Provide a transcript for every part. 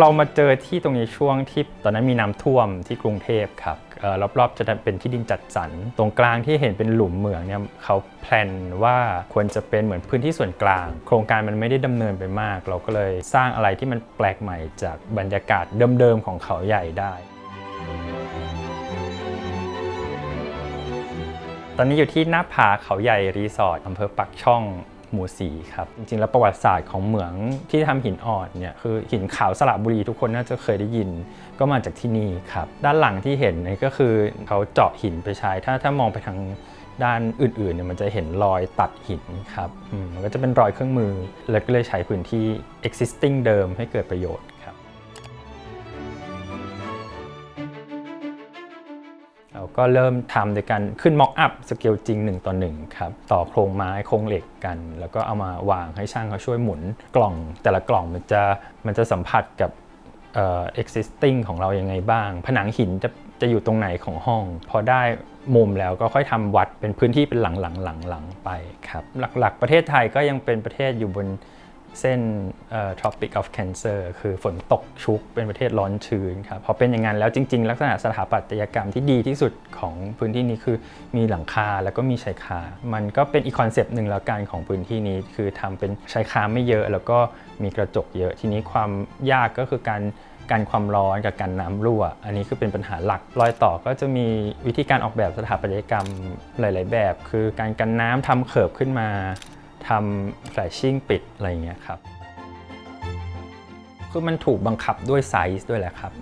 เรามาเจอที่ตรงนี้ช่วงที่ตอนนั้นมีน้ำท่วมที่กรุงเทพครับรอบๆจะเป็นที่ดินจัดสรรตรงกลางที่เห็นเป็นหลุมเหมืองเนี่ยเขาแพลนว่าควรจะเป็นเหมือนพื้นที่ส่วนกลาง โครงการมันไม่ได้ดำเนินไปมาก เราก็เลยสร้างอะไรที่มันแปลกใหม่จากบรรยากาศเดิมๆของเขาใหญ่ได้ตอนนี้อยู่ที่หน้าผาเขาใหญ่รีสอร์ทอำเภอปักช่อง หมู่สีครับ จริงๆ แล้วประวัติศาสตร์ของเหมืองที่ทำหินอ่อนเนี่ยคือหินขาวสระบุรีทุกคนน่าจะเคยได้ยิน ก็มาจากที่นี่ครับ ด้านหลังที่เห็นนี่ก็คือเขาเจาะหินไปใช้ ถ้าถ้ามองไปทางด้านอื่นๆเนี่ยมันจะเห็นรอยตัดหินครับมมันก็จะเป็นรอยเครื่องมือ แล้วก็เลยใช้พื้นที่ existing เดิมให้เกิดประโยชน์ เราก็เริ่มทำโดยการขึ้นม็อกอัพสเกลจริง 1 ต่อ1ครับต่อโครงไม้โครงเหล็กกัน แล้วก็เอามาวางให้ช่างเขาช่วยหมุนกล่อง แต่ละกล่องมันจะมันจะสัมผัสกับเอ่อ existing ของเรายังไงบ้าง ผนังหินจะจะอยู่ตรงไหนของห้อง พอได้มุมแล้วก็ค่อยทำวัดเป็นพื้นที่เป็นหลังหลังหลังหลังๆไปครับหลักๆ ประเทศไทยก็ยังเป็นประเทศอยู่บน เส้นเอ่อ Tropic of Cancer คือฝนตกชุกเป็นประเทศร้อนชื้นครับพอเป็นอย่างนั้นแล้วจริง ๆ ลักษณะสถาปัตยกรรมที่ดีที่สุดของพื้นที่นี้คือมีหลังคาแล้วก็มีชายคา มันก็เป็นอีกคอนเซปต์หนึ่งแล้วกันของพื้นที่นี้ คือทำเป็นชายคาไม่เยอะแล้วก็มีกระจกเยอะ ทีนี้ความยากก็คือการการความร้อนกับการน้ำรั่ว อันนี้คือเป็นปัญหาหลัก รอยต่อก็จะมีวิธีการออกแบบสถาปัตยกรรมหลาย ๆ แบบ คือการกันน้ำทำเขิบขึ้นมา ทำแฟลชชิ่งปิดอะไรอย่างเงี้ยครับคือมันถูกบังคับด้วยไซส์ด้วยแหละครับ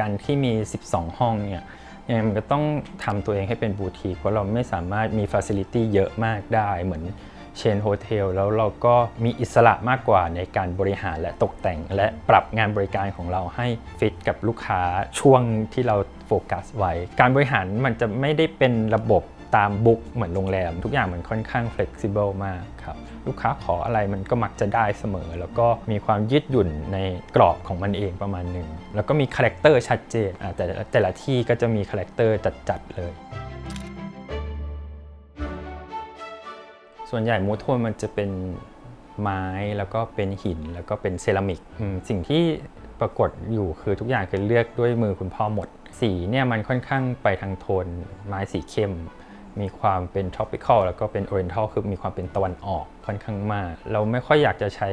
การที่มี 12 ห้องเนี่ยยังไงมันก็ต้องทำตัวเองให้เป็นบูติกเพราะเราไม่สามารถมีฟ a ซิลิตี้เยอะมากได้เหมือนเชนโฮเทลแล้วเราก็มีอิสระมากกว่าในการบริหารและตกแต่ง และปรับงานบริการของเราให้ฟิตกับลูกค้าช่วงที่เราโฟกัสไว้ การบริหารมันจะไม่ได้เป็นระบบ ตามบุ๊กเหมือนโรงแรม ทุกอย่างมันค่อนข้าง flexible มากครับลูกค้าขออะไรมันก็มักจะได้เสมอ แล้วก็มีความยืดหยุ่นในกรอบของมันเองประมาณหนึ่งแล้วก็มีคาแรคเตอร์ชัดเจนแต่แต่ละที่ก็จะมีคาแรคเตอร์จัดๆเลยส่วนใหญ่มูทโทนมันจะเป็นไม้แล้วก็เป็นหินแล้วก็เป็นเซรามิกสิ่งที่ปรากฏอยู่คือทุกอย่างคือเลือกด้วยมือคุณพ่อหมด สีเนี่ยมันค่อนข้างไปทางโทนไม้สีเข้ม มีความเป็น tropical แล้วก็เป็น oriental คือมีความเป็นตะวันออกค่อนข้างมาก เราไม่ค่อยอยากจะใช้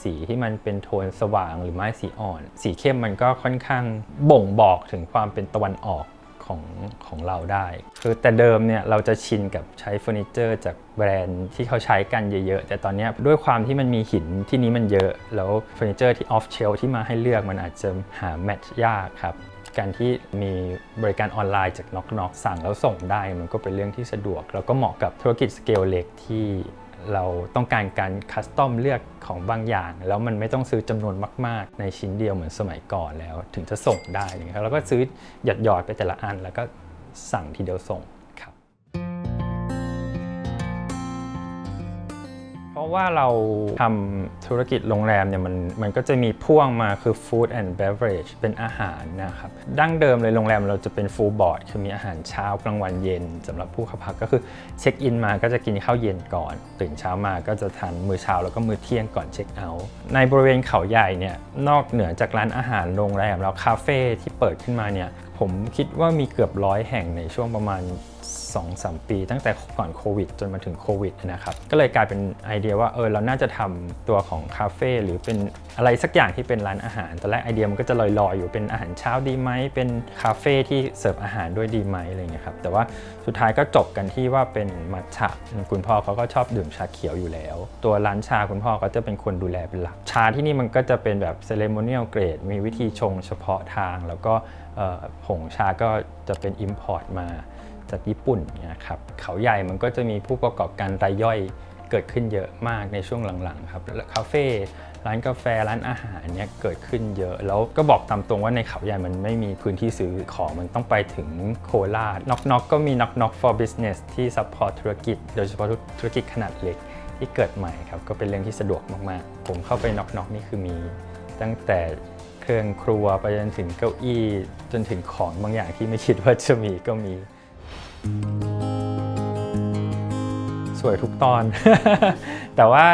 สีที่มันเป็นโทนสว่างหรือไม้สีอ่อน สีเข้มมันก็ค่อนข้างบ่งบอกถึงความเป็นตะวันออกของของเราได้ คือแต่เดิมเนี่ยเราจะชินกับใช้เฟอร์นิเจอร์จากแบรนด์ที่เขาใช้กันเยอะๆ แต่ตอนนี้ด้วยความที่มันมีหินที่นี้มันเยอะ แล้วเฟอร์นิเจอร์ที่ออฟเชลที่มาให้เลือกมันอาจจะหาแมทช์ยากครับ การที่มีบริการออนไลน์จากน็อกน็อกสั่งแล้วส่งได้ มันก็เป็นเรื่องที่สะดวก แล้วก็เหมาะกับธุรกิจสเกลเล็กที่เราต้องการการคัสตอมเลือกของบางอย่าง แล้วมันไม่ต้องซื้อจำนวนมาก ๆ ในชิ้นเดียวเหมือนสมัยก่อนแล้ว ถึงจะส่งได้นะครับแล้วก็ซื้อหยอดหยอดๆไปแต่ละอัน แล้วก็สั่งทีเดียวส่ง ว่าเราทำธุรกิจโรงแรมเนี่ยมันมันก็จะมีพ่วงมาคือ food and beverage เป็นอาหารนะครับ ดั้งเดิมเลยโรงแรมเราจะเป็น full board คือมีอาหารเช้ากลางวันเย็นสำหรับผู้เข้าพักก็คือเช็คอินมาก็จะกินข้าวเย็นก่อน ตื่นเช้ามาก็จะทานมื้อเช้าแล้วก็มื้อเที่ยงก่อนเช็คเอาท์ในบริเวณเขาใหญ่เนี่ยนอกเหนือจากร้านอาหารโรงแรมแล้วคาเฟ่ที่เปิดขึ้นมาเนี่ยผมคิดว่ามีเกือบร้อยแห่งในช่วงประมาณ 2-3 ปี ตั้งแต่ก่อนโควิด จนมาถึงโควิดนะครับ ก็เลยกลายเป็นไอเดียว่าเออเราน่าจะทำตัวของคาเฟ่หรือเป็นอะไรสักอย่างที่เป็นร้านอาหาร ตอนแรกไอเดียมันก็จะลอยๆ อยู่เป็นอาหารเช้าดีไหม เป็นคาเฟ่ที่เสิร์ฟอาหารด้วยดีไหมอะไรเงี้ยครับ แต่ว่าสุดท้ายก็จบกันที่ว่าเป็นมัทฉะคุณพ่อเขาก็ชอบดื่มชาเขียวอยู่แล้ว ตัวร้านชาคุณพ่อก็จะเป็นคนดูแลเป็นหลัก ชาที่นี่มันก็จะเป็นแบบเซเลโมเนียลเกรด มีวิธีชงเฉพาะทาง แล้วก็ผงชาก็จะเป็น Import มา จากญี่ปุ่นนี่ยครับเขาใหญ่มันก็จะมีผู้ประกอบการรายย่อยเกิดขึ้นเยอะมากในช่วงหลังๆครับคาเฟ่ร้านกาแฟร้านอาหารเนี่ยเกิดขึ้นเยอะ แล้วก็บอกตามตรงว่าในเขาใหญ่มันไม่มีพื้นที่ซื้อของมันต้องไปถึงโคราชน็อกน็อกก็มีน็อกน็อก for business ที่ support ธุรกิจ โดยเฉพาะธุรกิจขนาดเล็กที่เกิดใหม่ครับก็เป็นเรื่องที่สะดวกมากๆ ผมเข้าไปน็อกน็อกนี่คือมี ตั้งแต่เครื่องครัวไปจนถึงเก้าอี้จนถึงของบางอย่างที่ไม่คิดว่าจะมีก็มี สวยทุกตอน แต่ว่า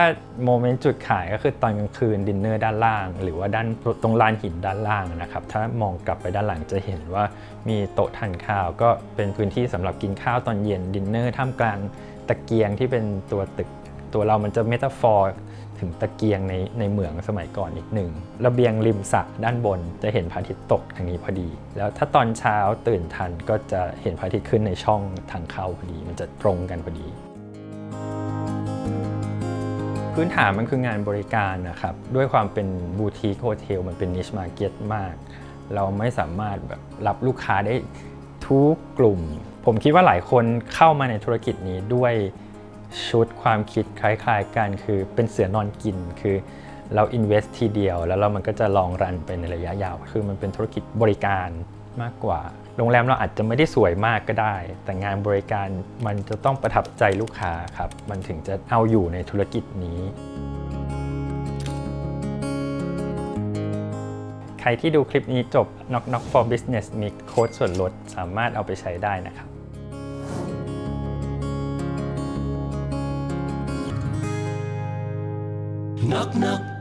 โมเมนต์จุดขายก็คือตอนกลางคืนดินเนอร์ด้านล่าง หรือว่าด้านตรงลานหินด้านล่างนะครับ ถ้ามองกลับไปด้านหลังจะเห็นว่ามีโต๊ะทานข้าว ก็เป็นพื้นที่สำหรับกินข้าวตอนเย็นดินเนอร์ท่ามกลางตะเกียงที่เป็นตัวตึก ตัวเรามันจะเมตาฟอร์ ถึงตะเกียงในในเหมืองสมัยก่อนอีกหนึ่งระเบียงริมสระด้านบนจะเห็นพระอาทิตย์ตกทางนี้พอดี แล้วถ้าตอนเช้าตื่นทันก็จะเห็นพระอาทิตย์ขึ้นในช่องทางเข้าพอดี มันจะตรงกันพอดี พื้นฐานมันคืองานบริการนะครับ ด้วยความเป็นบูติกโฮเทลมันเป็นนิชมาร์เก็ตมาก เราไม่สามารถแบบรับลูกค้าได้ทุกกลุ่ม ผมคิดว่าหลายคนเข้ามาในธุรกิจนี้ด้วย ชุดความคิดคล้ายๆกันคือเป็นเสือนอนกินคือเรา invest ทีเดียว แล้วเรามันก็จะลองรันไปในระยะยาว คือมันเป็นธุรกิจบริการมากกว่า โรงแรมเราอาจจะไม่ได้สวยมากก็ได้ แต่งานบริการมันจะต้องประทับใจลูกค้าครับ มันถึงจะเอาอยู่ในธุรกิจนี้ ใครที่ดูคลิปนี้จบ Knock Knock for Business มีโค้ดส่วนลดสามารถเอาไปใช้ได้นะครับ Knock knock